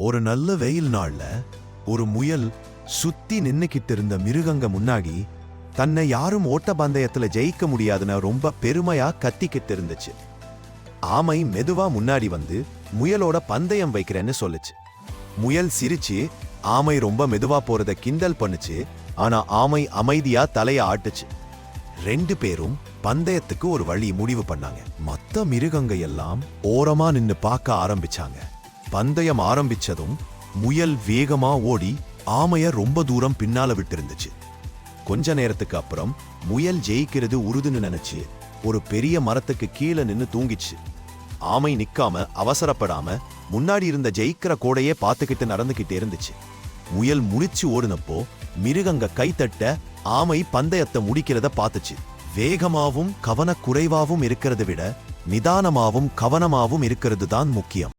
ஒரு நல்ல வெயில் நாள்ல ஒரு முயல் சுத்தி நின்னுக்கிட்டு இருந்த மிருகங்க முன்னாடி தன்னை யாரும் ஓட்ட பந்தயத்துல ஜெயிக்க முடியாதுன்னு ரொம்ப பெருமையா கத்திக்கிட்டு இருந்துச்சு ஆமை மெதுவா முன்னாடி வந்து முயலோட பந்தயம் வைக்கிறேன்னு சொல்லுச்சு. முயல் சிரிச்சு ஆமை ரொம்ப மெதுவா போறத கிண்டல் பண்ணுச்சு ஆனா ஆமை அமைதியா தலைய ஆட்டுச்சு. ரெண்டு பேரும் பந்தயத்துக்கு ஒரு வழி முடிவு பண்ணாங்க. மத்த மிருகங்க எல்லாம் ஓரமா நின்னு பார்க்க ஆரம்பிச்சாங்க. பந்தயம் ஆரம்பிச்சதும் முயல் வேகமா ஓடி ஆமைய ரொம்ப தூரம் பின்னால விட்டிருந்துச்சு. கொஞ்ச நேரத்துக்கு அப்புறம் முயல் ஜெயிக்கிறது உறுதுன்னு நினைச்சு ஒரு பெரிய மரத்துக்கு கீழே நின்னு தூங்கிச்சு. ஆமை நிக்காம அவசரப்படாம முன்னாடி இருந்த ஜெயிக்கிற கோடையே பார்த்துக்கிட்டு நடந்துகிட்டே இருந்துச்சு. முயல் முடிச்சு ஓடுனப்போ மிருகங்க கைத்தட்ட ஆமை பந்தயத்தை முடிக்கிறத பார்த்துச்சு. வேகமாவும் கவனக்குறைவாவும் இருக்கிறத விட நிதானமாவும் கவனமாவும் இருக்கிறது தான் முக்கியம்.